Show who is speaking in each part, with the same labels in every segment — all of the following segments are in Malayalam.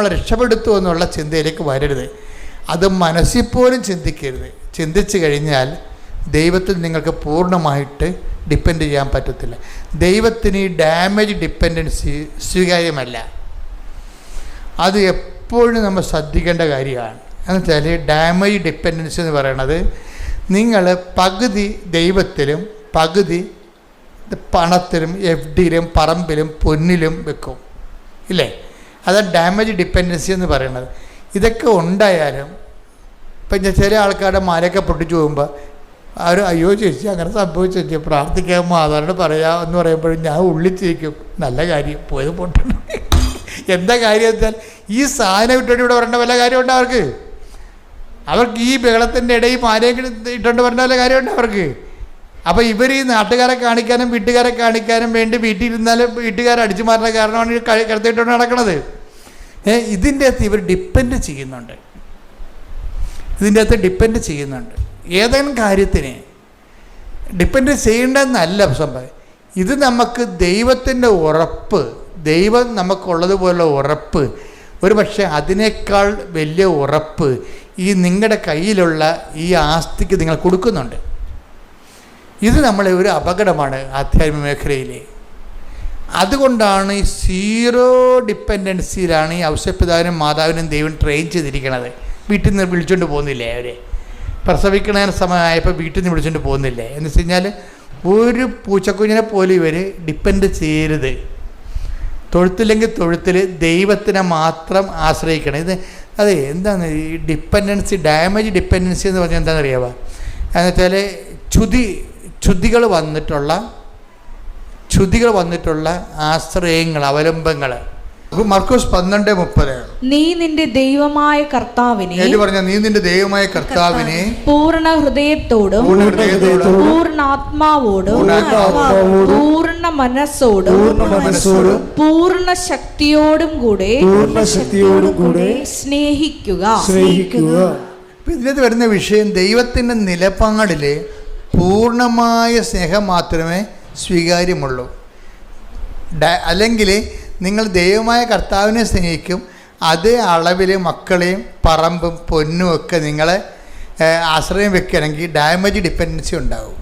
Speaker 1: നമ്മളെ രക്ഷപ്പെടുത്തു എന്നുള്ള ചിന്തയിലേക്ക് വരരുത്. അത് മനസ്സിൽ പോലും ചിന്തിക്കരുത്. ചിന്തിച്ചു കഴിഞ്ഞാൽ ദൈവത്തിൽ നിങ്ങൾക്ക് പൂർണമായിട്ട് ഡിപ്പെൻഡ് ചെയ്യാൻ പറ്റത്തില്ല. ദൈവത്തിന് ഈ ഡാമേജ് ഡിപ്പെൻഡൻസി സ്വീകാര്യമല്ല. അത് എപ്പോഴും നമ്മൾ ശ്രദ്ധിക്കേണ്ട കാര്യമാണ്. എന്നുവെച്ചാൽ ഡാമേജ് ഡിപ്പെൻഡൻസി എന്ന് പറയണത് നിങ്ങൾ പകുതി ദൈവത്തിലും പകുതി പണത്തിലും എഫ് ഡിയിലും പറമ്പിലും പൊന്നിലും വെക്കും. ഇല്ലേ? അതാണ് ഡാമേജ് ഡിപ്പെൻഡൻസി എന്ന് പറയുന്നത്. ഇതൊക്കെ ഉണ്ടായാലും ഇപ്പം ചില ആൾക്കാരുടെ മാലയൊക്കെ പൊട്ടിച്ചു പോകുമ്പോൾ അവർ അയ്യോ ചേച്ചി അങ്ങനെ സംഭവിച്ചു? പ്രാർത്ഥിക്കാൻ മാതാവിനോട് പറയാം എന്ന് പറയുമ്പോഴും ഞാൻ ഉള്ളിച്ചിരിക്കും നല്ല കാര്യം പോയത് പൊട്ടണം എന്താ കാര്യം വെച്ചാൽ ഈ സാധനം ഇട്ടുകൊണ്ട് ഇവിടെ വരേണ്ട വല്ല കാര്യമുണ്ട് അവർക്ക്? അവർക്ക് ഈ ബഹളത്തിന്റെ ഇടയിൽ മാലയൊക്കെ ഇട്ടുകൊണ്ട് വരേണ്ട വല്ല കാര്യമുണ്ട് അവർക്ക്? അപ്പോൾ ഇവർ ഈ നാട്ടുകാരെ കാണിക്കാനും വീട്ടുകാരെ കാണിക്കാനും വേണ്ടി വീട്ടിൽ ഇരുന്നാലും വീട്ടുകാരെ അടിച്ചു മാറുന്ന കാരണമാണ് കിടത്തിയിട്ടുണ്ട് നടക്കുന്നത് ഇതിന്റെ അകത്ത് ഇവർ ഡിപ്പെൻഡ് ചെയ്യുന്നുണ്ട്. ഇതിന്റെ അകത്ത് ഡിപ്പെൻഡ് ചെയ്യുന്നുണ്ട്. ഏതെങ്കിലും കാര്യത്തിന് ഡിപ്പെൻഡ് ചെയ്യേണ്ടതെന്നല്ല സംഭവം. ഇത് നമുക്ക് ദൈവത്തിന്റെ ഉറപ്പ് ദൈവം നമുക്കുള്ളതുപോലെ ഉറപ്പ് ഒരു പക്ഷേ അതിനേക്കാൾ വലിയ ഉറപ്പ് ഈ നിങ്ങളുടെ കയ്യിലുള്ള ഈ ആസ്തിക്ക് നിങ്ങൾ കൊടുക്കുന്നുണ്ട്. ഇത് നമ്മളെ ഒരു അപകടമാണ് ആധ്യാത്മിക മേഖലയിലെ. അതുകൊണ്ടാണ് ഈ സീറോ ഡിപ്പെൻഡൻസിയിലാണ് ഈ ഔഷധപിതാവിനും മാതാവിനും ദൈവം ട്രെയിൻ ചെയ്തിരിക്കുന്നത് വീട്ടിൽ നിന്ന് വിളിച്ചുകൊണ്ട് പോകുന്നില്ലേ അവരെ? പ്രസവിക്കുന്നതിന് സമയമായപ്പോൾ വീട്ടിൽ നിന്ന് വിളിച്ചുകൊണ്ട് പോകുന്നില്ലേ? എന്ന് വെച്ച് കഴിഞ്ഞാൽ ഒരു പൂച്ചക്കുഞ്ഞിനെ പോലും ഇവർ ഡിപ്പെൻഡ് ചെയ്യരുത്. തൊഴുത്തില്ലെങ്കിൽ തൊഴുത്തിൽ ദൈവത്തിനെ മാത്രം ആശ്രയിക്കണം. ഇത് അതെ എന്താണ് ഈ ഡിപ്പെൻഡൻസി ഡാമേജ് ഡിപ്പെൻഡൻസി എന്ന് പറഞ്ഞാൽ എന്താണെന്ന് അറിയാവുക എന്നുവെച്ചാൽ ചുതി ചുതികൾ വന്നിട്ടുള്ള ചുതികൾ വന്നിട്ടുള്ള ആശ്രയങ്ങൾ അവലംബങ്ങൾ. മർക്കോസ് പന്ത്രണ്ട് മുപ്പത്.
Speaker 2: നീ നിന്റെ ദൈവമായ കർത്താവിനെ
Speaker 1: പറഞ്ഞ? നീ നിന്റെ ദൈവമായ കർത്താവിനെ
Speaker 2: പൂർണ ഹൃദയത്തോടും
Speaker 1: പൂർണ
Speaker 2: ആത്മാവോടും
Speaker 1: പൂർണാത്മാവോടും
Speaker 2: പൂർണ മനസ്സോടും പൂർണ ശക്തിയോടും കൂടെ
Speaker 3: പൂർണ ശക്തിയോടും കൂടെ
Speaker 2: സ്നേഹിക്കുക.
Speaker 3: സ്നേഹിക്കുക.
Speaker 1: ഇപ്പം ഇതിനകത്ത് വരുന്ന വിഷയം ദൈവത്തിന്റെ നിലപാടിൽ പൂർണമായ സ്നേഹം മാത്രമേ സ്വീകാര്യമുള്ളൂ. അല്ലെങ്കിൽ നിങ്ങൾ ദൈവമായ കർത്താവിനെ സ്നേഹിക്കും അതേ അളവിൽ മക്കളെയും പറമ്പും പൊന്നും ഒക്കെ നിങ്ങളെ ആശ്രയം വെക്കുകയാണെങ്കിൽ ഡാമേജ് ഡിപ്പെൻഡൻസി ഉണ്ടാവും.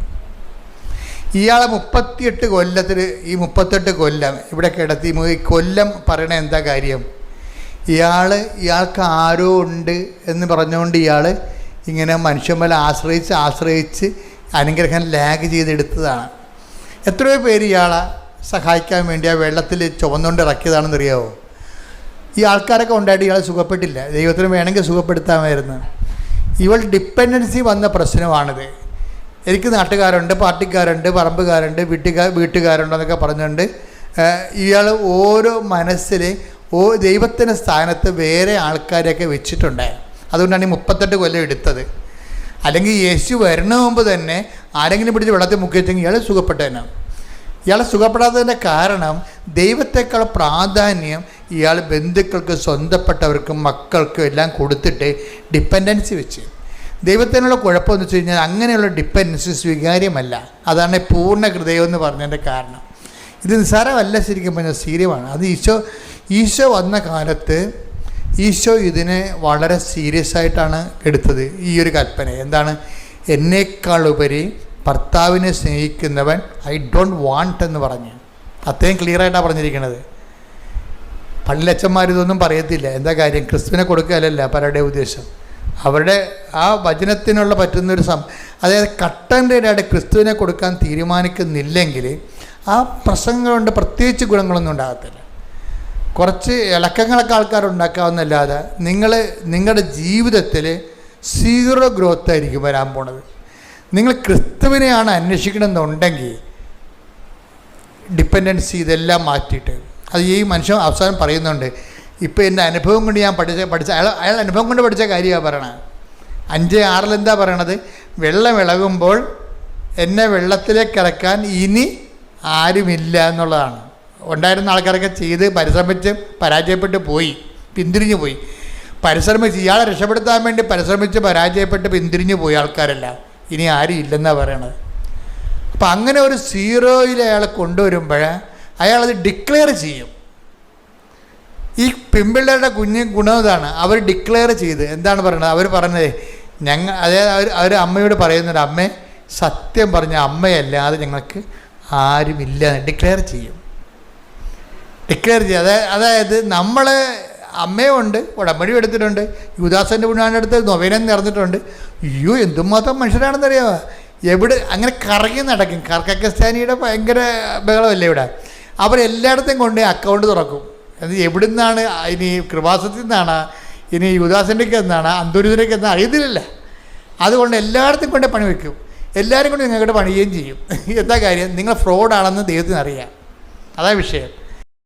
Speaker 1: ഇയാളെ മുപ്പത്തിയെട്ട് കൊല്ലത്തിൽ ഈ മുപ്പത്തെട്ട് കൊല്ലം ഇവിടെ കിടത്തി ഈ കൊല്ലം പറയണ എന്താ കാര്യം? ഇയാൾ ഇയാൾക്ക് ആരോ ഉണ്ട് എന്ന് പറഞ്ഞുകൊണ്ട് ഇയാൾ ഇങ്ങനെ മനുഷ്യന്മാരെ ആശ്രയിച്ച് ആശ്രയിച്ച് അനുഗ്രഹം ലാഗ് ചെയ്തെടുത്തതാണ്. എത്രയോ പേര് ഇയാളെ സഹായിക്കാൻ വേണ്ടി ആ വെള്ളത്തിൽ ചുവന്നുകൊണ്ട് ഇറക്കിയതാണെന്ന് അറിയാവോ ഈ ആൾക്കാരൊക്കെ ഉണ്ടായിട്ട് ഇയാൾ സുഖപ്പെട്ടില്ല. ദൈവത്തിന് വേണമെങ്കിൽ സുഖപ്പെടുത്താമായിരുന്നു. ഇവൾ ഡിപ്പെൻഡൻസി വന്ന പ്രശ്നമാണിത്. എനിക്ക് നാട്ടുകാരുണ്ട് പാർട്ടിക്കാരുണ്ട് പറമ്പുകാരുണ്ട് വീട്ടുകാർ വീട്ടുകാരുണ്ടെന്നൊക്കെ പറഞ്ഞുകൊണ്ട് ഇയാൾ ഓരോ മനസ്സിൽ ഓ ദൈവത്തിന്റെ സ്ഥാനത്ത് വേറെ ആൾക്കാരെയൊക്കെ വെച്ചിട്ടുണ്ടായി അതുകൊണ്ടാണ് ഈ മുപ്പത്തെട്ട് കൊല്ലം എടുത്തത്. അല്ലെങ്കിൽ യേശു വരണ മുമ്പ് തന്നെ ആരെങ്കിലും പിടിച്ച് വെള്ളത്തിൽ മുക്കി വെച്ചെങ്കിൽ ഇയാൾ സുഖപ്പെട്ടേനെ. ഇയാളെ സുഖപ്പെടാത്തതിന്റെ കാരണം ദൈവത്തെക്കാൾ പ്രാധാന്യം ഇയാൾ ബന്ധുക്കൾക്ക് സ്വന്തപ്പെട്ടവർക്കും മക്കൾക്കും എല്ലാം കൊടുത്തിട്ട് ഡിപ്പെൻഡൻസി വെച്ച്. ദൈവത്തിനുള്ള കുഴപ്പമെന്ന് വെച്ച് കഴിഞ്ഞാൽ അങ്ങനെയുള്ള ഡിപ്പെൻഡൻസി സ്വീകാര്യമല്ല. അതാണ് പൂർണ ഹൃദയം എന്ന് പറഞ്ഞതിന്റെ കാരണം. ഇത് നിസ്സാരമല്ല ശരിക്കും പറഞ്ഞാൽ സീരിയമാണ്. അത് ഈശോ ഈശോ വന്ന കാലത്ത് ഈശോ ഇതിനെ വളരെ സീരിയസ് ആയിട്ടാണ് എടുത്തത്. ഈ ഒരു കൽപ്പന. എന്താണ്? എന്നേക്കാളുപരി ഭർത്താവിനെ സ്നേഹിക്കുന്നവൻ ഐ ഡോണ്ട് വാണ്ട് എന്ന് പറഞ്ഞ്. അത്രയും ക്ലിയർ ആയിട്ടാണ് പറഞ്ഞിരിക്കുന്നത് പള്ളിയച്ചന്മാർ ഇതൊന്നും പറയത്തില്ല. എന്താ കാര്യം? ക്രിസ്തുവിനെ കൊടുക്കുകയല്ല പലരുടെ ഉദ്ദേശം. അവരുടെ ആ വചനത്തിനുള്ള പറ്റുന്നൊരു സം അതായത് കട്ടന്റെ ക്രിസ്തുവിനെ കൊടുക്കാൻ തീരുമാനിക്കുന്നില്ലെങ്കിൽ ആ പ്രസംഗം കൊണ്ട് പ്രത്യേകിച്ച് ഗുണങ്ങളൊന്നും ഉണ്ടാകത്തില്ല. കുറച്ച് ഇളക്കങ്ങളൊക്കെ ആൾക്കാരുണ്ടാക്കാവുന്നല്ലാതെ നിങ്ങൾ നിങ്ങളുടെ ജീവിതത്തിൽ സീറോ ഗ്രോത്ത് ആയിരിക്കും വരാൻ പോണത്. നിങ്ങൾ ക്രിസ്തുവിനെയാണ് അന്വേഷിക്കണമെന്നുണ്ടെങ്കിൽ ഡിപ്പെൻഡൻസി ഇതെല്ലാം മാറ്റിയിട്ട്. അത് ഈ മനുഷ്യൻ അവസാനം പറയുന്നുണ്ട് ഇപ്പോൾ എന്റെ അനുഭവം കൊണ്ട് ഞാൻ പഠിച്ച പഠിച്ച അയാൾ അയാൾ അനുഭവം കൊണ്ട് പഠിച്ച കാര്യമാണ് പറയണത്. അഞ്ച് ആറിലെന്താ പറയണത്? വെള്ളം ഇളകുമ്പോൾ എന്നെ വെള്ളത്തിലേക്ക് ഇറക്കാൻ ഇനി ആരുമില്ല എന്നുള്ളതാണ്. ഉണ്ടായിരുന്ന ആൾക്കാരൊക്കെ ചെയ്ത് പരിശ്രമിച്ച് പരാജയപ്പെട്ട് പോയി പിന്തിരിഞ്ഞു പോയി. പരിശ്രമിച്ച് ഇയാളെ രക്ഷപ്പെടുത്താൻ വേണ്ടി പരിശ്രമിച്ച് പരാജയപ്പെട്ട് പിന്തിരിഞ്ഞു പോയി ആൾക്കാരല്ല. ഇനി ആരും ഇല്ലെന്നാണ് പറയണത്. അപ്പം അങ്ങനെ ഒരു സീറോയിൽ അയാളെ കൊണ്ടുവരുമ്പോൾ അയാളത് ഡിക്ലെയർ ചെയ്യും. ഈ പെൺപിള്ളേരുടെ കുഞ്ഞ് ഗുണം ഇതാണ്. അവർ ഡിക്ലെയർ ചെയ്ത് എന്താണ് പറയുന്നത് അവർ പറഞ്ഞത് ഞങ്ങൾ അതായത് അവർ അവർ അമ്മയോട് പറയുന്നൊരു അമ്മേ സത്യം പറഞ്ഞ അമ്മയല്ലാതെ ഞങ്ങൾക്ക് ആരുമില്ല ഡിക്ലെയർ ചെയ്യും. ഡിക്ലെയർ ചെയ്യുക അതായത് അതായത് നമ്മൾ അമ്മയുണ്ട് ഉടമ്പടി എടുത്തിട്ടുണ്ട് യുദാസന്റെ പുണ്യാന്റെ അടുത്ത് നൊവേനം നിറഞ്ഞിട്ടുണ്ട്. അയ്യോ എന്തുമാത്രം മനുഷ്യരാണെന്നറിയാമോ എവിടെ അങ്ങനെ കറങ്ങി നടക്കും. കർക്കക്കസ്ഥാനിയുടെ ഭയങ്കര ബഹളമല്ലേ ഇവിടെ? അവരെല്ലായിടത്തും കൊണ്ട് അക്കൗണ്ട് തുറക്കും. അത് നിന്നാണ് ഇനി കൃപാസത്തിൽ നിന്നാണ് ഇനി യുദാസന്റെക്ക് എന്നാണ് അന്തൂരിതരയ്ക്ക് എന്നാണ് അറിയത്തില്ല അതുകൊണ്ട് എല്ലായിടത്തും കൊണ്ട് പണി വയ്ക്കും എല്ലാവരും കൊണ്ട് നിങ്ങളുടെ പണിയുകയും ചെയ്യും. എന്താ കാര്യം? നിങ്ങൾ ഫ്രോഡാണെന്ന് ദൈവത്തിന് അറിയാം. അതാ വിഷയം.